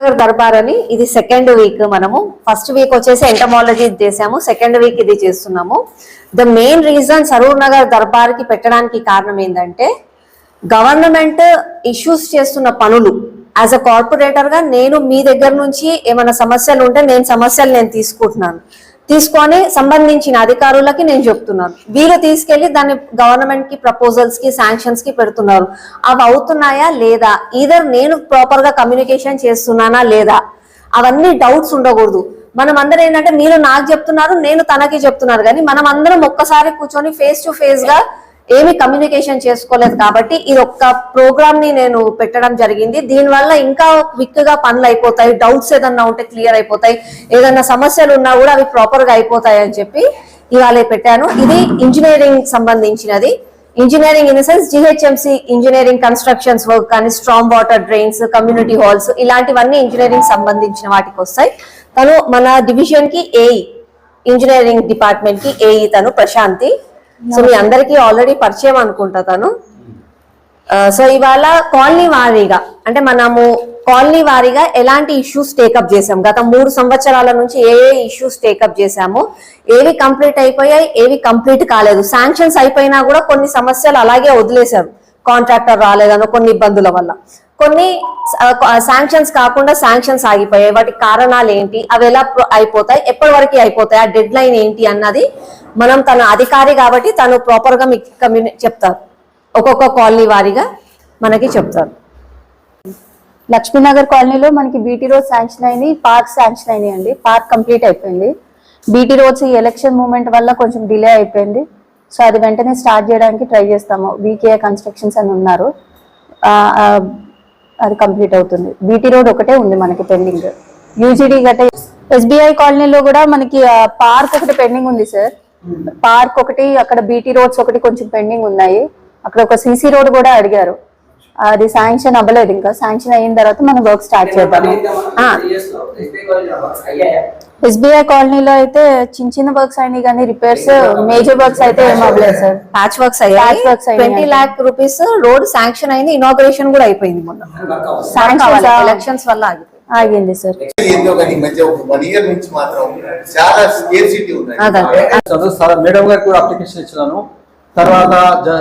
దర్బార్ అని ఇది second week మనము. ఫస్ట్ వీక్ వచ్చేసి ఎంటమాలజీ చేసాము. సెకండ్ వీక్ ఇది చేస్తున్నాము. The main reason Saroor Nagar దర్బార్కి పెట్టడానికి కారణం ఏంటంటే గవర్నమెంట్ ఇష్యూస్ చేస్తున్న పనులు. యాజ్ అ కార్పొరేటర్గా నేను మీ దగ్గర నుంచి ఏమైనా సమస్యలు ఉంటే నేను సమస్యలు నేను తీసుకుంటున్నాను. తీసుకొని సంబంధించిన అధికారులకి నేను చెప్తున్నాను. వీళ్ళు తీసుకెళ్ళి దాన్ని గవర్నమెంట్కి ప్రపోజల్స్కి శాంక్షన్స్కి పెడుతున్నారు. అవి అవుతున్నాయా లేదా? ఈధర్ నేను ప్రాపర్గా కమ్యూనికేషన్ చేస్తున్నానా లేదా? అవన్నీ డౌట్స్ ఉండకూడదు. మనం అందరం ఏంటంటే మీరు నాకు చెప్తున్నారు నేను తనకి చెప్తున్నారు. కానీ మనం అందరం ఒక్కసారి కూర్చొని ఫేస్ టు ఫేస్గా ఏమి కమ్యూనికేషన్ చేసుకోలేదు కాబట్టి ఇది ఒక్క ప్రోగ్రామ్ని నేను పెట్టడం జరిగింది. దీనివల్ల ఇంకా క్విక్గా పనులు అయిపోతాయి డౌట్స్ ఏదన్నా ఉంటే క్లియర్ అయిపోతాయి. ఏదన్నా సమస్యలు ఉన్నా కూడా అవి ప్రాపర్గా అయిపోతాయి అని చెప్పి ఇవాళ పెట్టాను. ఇది ఇంజనీరింగ్ సంబంధించినది. Engineering in sense G H M C engineering constructions work కానీ strong water drains community halls ఇలాంటివన్నీ ఇంజనీరింగ్ సంబంధించిన వాటికి వస్తాయి. తను మన డివిజన్కి ఏఈ ఇంజనీరింగ్ డిపార్ట్మెంట్కి ఏఈ తను ప్రశాంతి. సో మీ అందరికీ ఆల్రెడీ పరిచయం అనుకుంటా తను. సో ఇవాళ కాలనీ వారీగా అంటే మనము కాలనీ వారీగా ఎలాంటి ఇష్యూస్ టేకప్ చేసాం గత మూడు సంవత్సరాల నుంచి ఏ ఏ ఇష్యూస్ టేకప్ చేసాము ఏవి కంప్లీట్ అయిపోయాయి ఏవి కంప్లీట్ కాలేదు. శాంక్షన్స్ అయిపోయినా కూడా కొన్ని సమస్యలు అలాగే వదిలేశారు. కాంట్రాక్టర్ రాలేదనో కొన్ని ఇబ్బందుల వల్ల. కొన్ని శాంక్షన్స్ కాకుండా శాంక్షన్స్ ఆగిపోయాయి. వాటి కారణాలు ఏంటి? అవి ఎలా అయిపోతాయి? ఎప్పటి వరకు అయిపోతాయి? ఆ డెడ్ లైన్ ఏంటి అన్నది మనం తన అధికారి కాబట్టి తను ప్రాపర్గా మీకు కమ్యూని చెప్తారు. ఒక్కొక్క కాలనీ వారీగా మనకి చెప్తారు. లక్ష్మీనగర్ కాలనీలో మనకి బీటీ రోడ్ శాంక్షన్ అయింది పార్క్ శాంక్షన్ అయినాయి అండి. పార్క్ కంప్లీట్ అయిపోయింది. బీటీ రోడ్స్ ఈ ఎలక్షన్ మూమెంట్ వల్ల కొంచెం డిలే అయిపోయింది. సో అది వెంటనే స్టార్ట్ చేయడానికి ట్రై చేస్తాము. వీకే కన్స్ట్రక్షన్స్ అని ఉన్నారు. అది కంప్లీట్ అవుతుంది. బీటీ రోడ్ ఒకటే ఉంది మనకి పెండింగ్. యూజీడీ గట్ట ఎస్బీఐ కాలనీలో కూడా మనకి పార్క్ ఒకటి పెండింగ్ ఉంది సార్. పార్క్ ఒకటి అక్కడ బీటీ రోడ్స్ ఒకటి కొంచెం పెండింగ్ ఉన్నాయి. అక్కడ ఒక సీసీ రోడ్ కూడా అడిగారు. అది శాంక్షన్ అవ్వలేదు. ఇంకా శాంక్షన్ అయిన తర్వాత మనం వర్క్ స్టార్ట్ చేద్దాము. ఎస్బీఐ కాలనీలో అయితే చిన్న చిన్న వర్క్స్ అయినాయి కానీ రిపేర్స్ మేజర్ వర్క్స్ అయితే ఏం అవ్వలేదు సార్. ప్యాచ్ వర్క్స్ అయ్యాయి. Twenty lakh rupees road sanction అయింది. ఇనాగ్రేషన్ కూడా అయిపోయింది మొన్న. ఆ- ఎలక్షన్స్ వల్ల ఆగిపోయింది. ఆగింది సార్. ఏందో కానీ ఈ మధ్య ఒక వన్ ఇయర్ నుంచి మాత్రం చాలా స్కేర్సిటీ ఉన్నాయి. అదే. చదువు సార్ మేడం గారికి కూడా అప్లికేషన్ ఇచ్చినాను. తర్వాత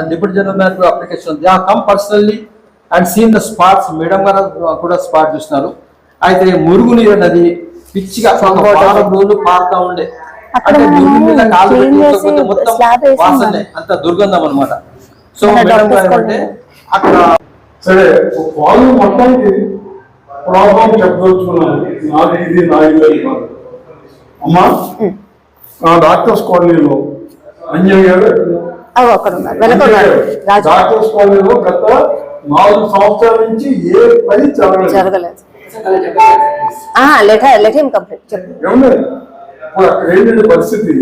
deputy general manager application they come personally and seen the spots madam గారు కూడా స్పాట్ చూసినారు అయితే మురుగునీరు నది పిచ్చిగా రోజులు పారుతా ఉండే. అంటే మురుగు మీద కాలు మొత్తం వాసనే. అంత దుర్గంధం అన్నమాట. సో మేడం గారు కూడా. అక్కడ సరే వాళ్ళు మొత్తానికి ప్రాబ్లం చెప్పదలుచుకున్నాను. నాది ఇది నా ఇల్లు. అమ్మా నా డాక్టర్స్ కాలనీలో అంజయ్ గారు డాక్టర్స్ కాలనీలో గత నాలుగు సంవత్సరాల నుంచి ఏ పని జరగలేదు. జరగలేదు. లెట్ లెట్ హిమ్ కంప్లీట్ చెప్పు. ఏమండి? ఇప్పుడు అక్కడ ఏంటంటే పరిస్థితి?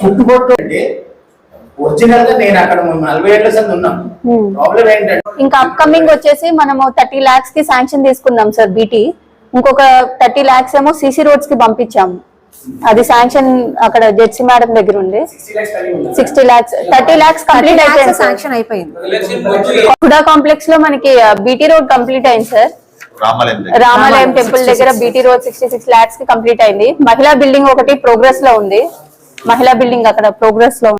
చుట్టుపక్కల అంటే ఒరిజినల్గా నేను అక్కడ నలభై ఏళ్ళ సంది ఉన్నాం. ప్రాబ్లం ఏంటంటే ఇంకా అప్కమింగ్ వచ్చేసి మనము థర్టీ లాక్స్కి శాంక్షన్ తీసుకున్నాం సార్ బీటీ ఇంకొక థర్టీ లాక్స్ ఏమో సీసీ రోడ్స్కి పంపించాము. అది శాంక్షన్ అక్కడ జెడ్సీ మేడం దగ్గర ఉంది. Sixty lakhs thirty lakhs complete అయిపోయింది శాంక్షన్ అయిపోయింది. హుడా కాంప్లెక్స్లో మనకి బీటీ రోడ్ కంప్లీట్ అయింది సార్. రామాలయం రామాలయం టెంపుల్ దగ్గర B T road sixty six లాక్స్కి complete అయింది. మహిళా బిల్డింగ్ ఒకటి ప్రోగ్రెస్లో ఉంది. మహిళా బిల్డింగ్ అక్కడ ప్రోగ్రెస్లో ఉంది.